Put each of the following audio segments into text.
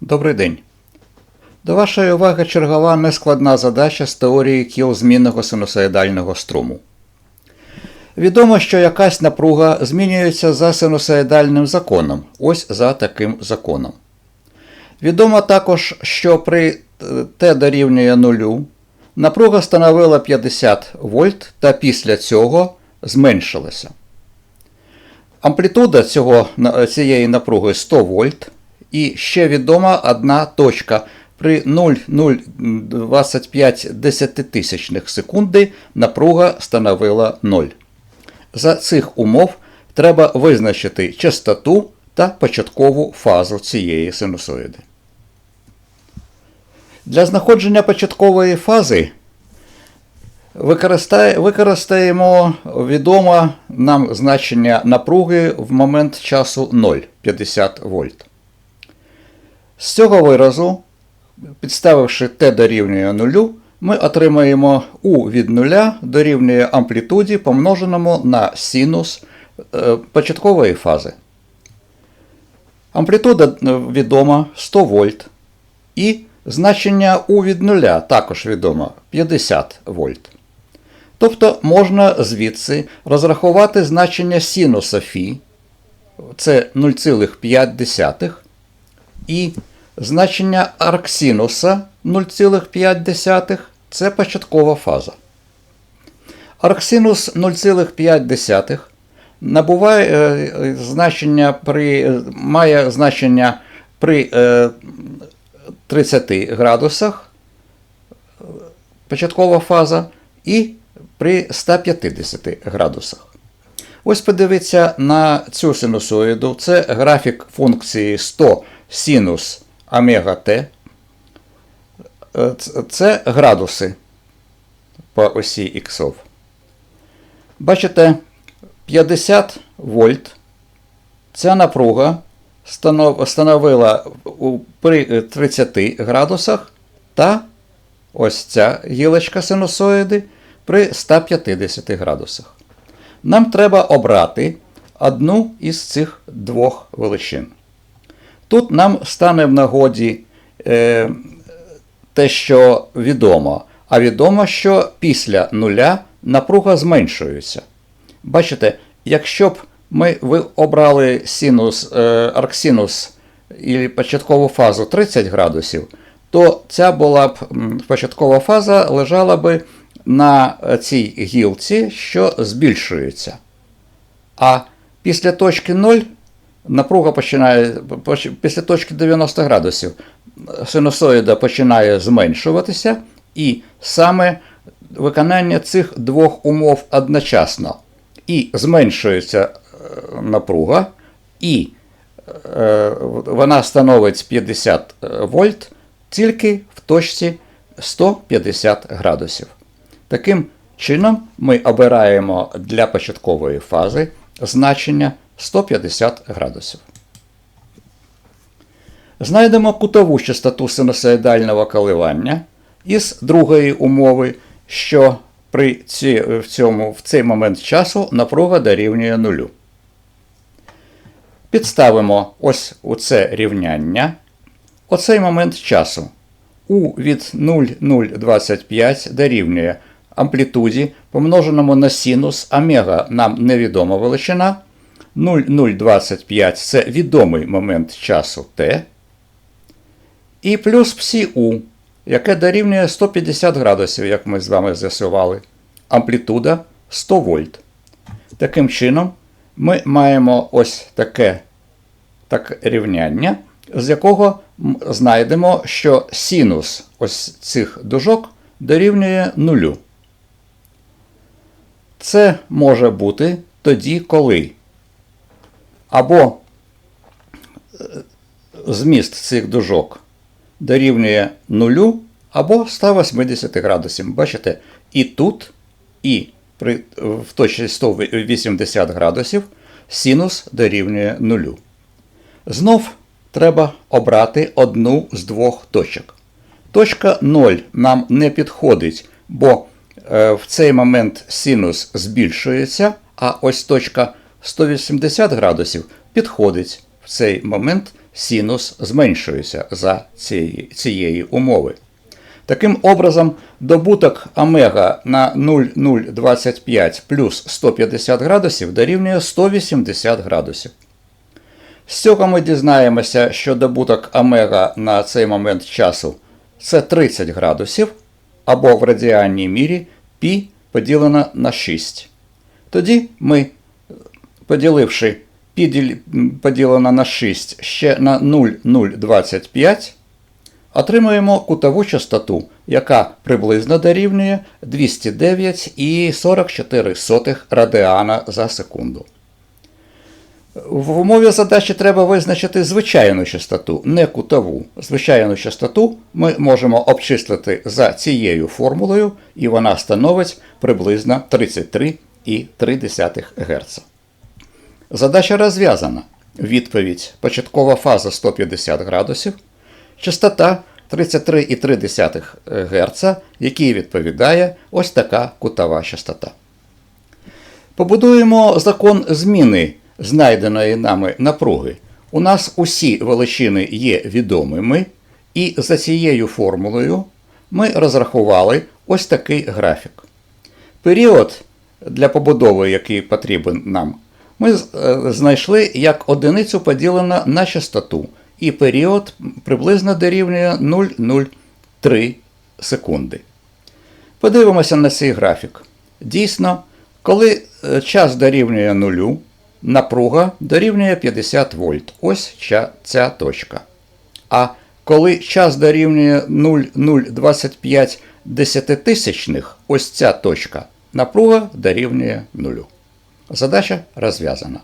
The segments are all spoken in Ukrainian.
Добрий день. До вашої уваги чергова нескладна задача з теорії кіл змінного синусоїдального струму. Відомо, що якась напруга змінюється за синусоїдальним законом, ось за таким законом. Відомо також, що при t дорівнює нулю напруга становила 50 вольт та після цього зменшилася. Амплітуда цього, цієї напруги 100 вольт, і ще відома одна точка. При 0,025 десятитисячних секунди напруга становила 0. За цих умов треба визначити частоту та початкову фазу цієї синусоїди. Для знаходження початкової фази використаємо відоме нам значення напруги в момент часу 0 50 вольт. З цього виразу, підставивши t дорівнює 0, ми отримаємо u від 0 дорівнює амплітуді, помноженому на синус е, початкової фази. Амплітуда відома 100 вольт. І значення u від 0 також відомо 50 вольт. Тобто можна звідси розрахувати значення синуса фі, це 0,5, і значення арксинуса 0,5 це початкова фаза. Арксинус 0,5 набуває е, значення при, має значення при е, 30 градусах початкова фаза і при 150 градусах. Ось подивіться на цю синусоїду. Це графік функції 100 синус омега Т. Це градуси по осі іксов. Бачите, 50 вольт. Ця напруга становила при 30 градусах та ось ця гілочка синусоїди при 150 градусах. Нам треба обрати одну із цих двох величин. Тут нам стане в нагоді е, те, що відомо, а відомо, що після нуля напруга зменшується. Бачите, якщо б ми ви обрали синус, е, арксинус і початкову фазу 30 градусів, то ця була б початкова фаза лежала би на цій гілці, що збільшується. А після точки 0 напруга починає після точки 90 градусів синусоїда починає зменшуватися, і саме виконання цих двох умов одночасно. І зменшується напруга, і е, вона становить 50 вольт тільки в точці 150 градусів. Таким чином, ми обираємо для початкової фази значення 150 градусів. Знайдемо кутову частоту синусоїдального коливання із другої умови, що при ці, в, цьому, в цей момент часу напруга дорівнює нулю. Підставимо ось у це рівняння. Оцей момент часу. У від 0,025 дорівнює амплітуді, помноженому на синус омега нам невідома величина. 0,025 це відомий момент часу t. І плюс псі У, яке дорівнює 150 градусів, як ми з вами з'ясували. Амплітуда 100 вольт. Таким чином, ми маємо ось таке так, рівняння, з якого знайдемо, що синус ось цих дужок дорівнює нулю. Це може бути тоді, коли або е, зміст цих дужок дорівнює нулю або 180 градусів. Бачите, і тут, і при, в точці 180 градусів синус дорівнює нулю. Знов треба обрати одну з двох точок. Точка 0 нам не підходить, бо е, в цей момент синус збільшується, а ось точка 180 градусів підходить. В цей момент синус зменшується за цієї, цієї умови. Таким образом, добуток омега на 0,025 плюс 150 градусів дорівнює 180 градусів. З цього ми дізнаємося, що добуток омега на цей момент часу це 30 градусів, або в радіальній мірі π поділено на 6. Тоді ми, поділивши π діл- поділено на 6 ще на 0,025, отримуємо кутову частоту, яка приблизно дорівнює 209,44 радіана за секунду. В умові задачі треба визначити звичайну частоту, не кутову. Звичайну частоту ми можемо обчислити за цією формулою, і вона становить приблизно 33,3 Гц. Задача розв'язана. Відповідь початкова фаза 150 градусів, частота 33,3 Гц, якій відповідає ось така кутова частота. Побудуємо закон зміни знайденої нами напруги. У нас усі величини є відомими, і за цією формулою ми розрахували ось такий графік. Період для побудови, який потрібен нам, ми е, знайшли як одиницю поділено на частоту, і період приблизно дорівнює 0,03 секунди. Подивимося на цей графік. Дійсно, коли е, час дорівнює нулю, напруга дорівнює 50 вольт. Ось ця точка. А коли час дорівнює 0,025 десятитисячних, ось ця точка, напруга дорівнює нулю. Задача розв'язана.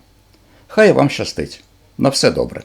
Хай вам щастить. На все добре.